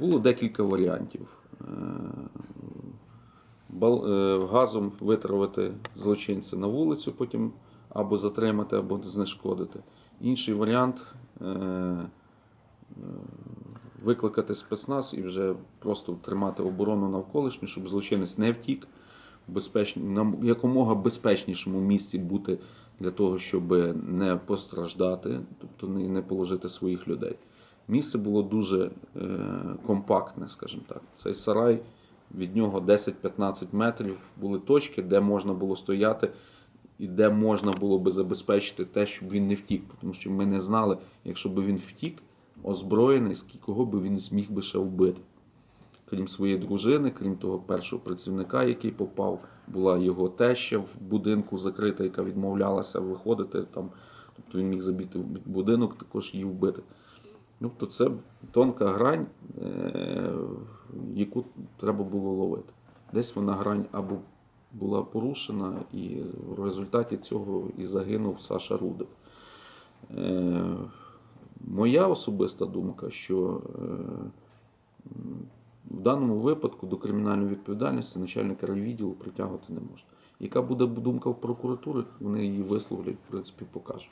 Було декілька варіантів. Е, е, Газом витравити злочинця на вулицю, потім або затримати, або знешкодити. Інший варіант е, викликати спецназ і вже просто тримати оборону навколишню, щоб злочинець не втік, на якомога безпечнішому місці бути для того, щоб не постраждати, тобто не положити своїх людей. Місце було дуже е, компактне, скажімо так. Цей сарай від нього 10-15 метрів були точки, де можна було стояти і де можна було би забезпечити те, щоб він не втік. Тому що ми не знали, якщо б він втік, озброєний, кого би він зміг би ще вбити. Крім своєї дружини, крім того першого працівника, який попав, була його теща в будинку закрита, яка відмовлялася виходити там. Тобто він міг забити в будинок, також її вбити. Тобто це тонка грань, е, яку треба було ловити. Десь вона грань або була порушена, і в результаті цього і загинув Саша Рудик. Е, Моя особиста думка, що е, в даному випадку до кримінальної відповідальності начальника райвідділу притягувати не можна. Яка буде думка в прокуратури, вони її висловлять, в принципі, покажуть.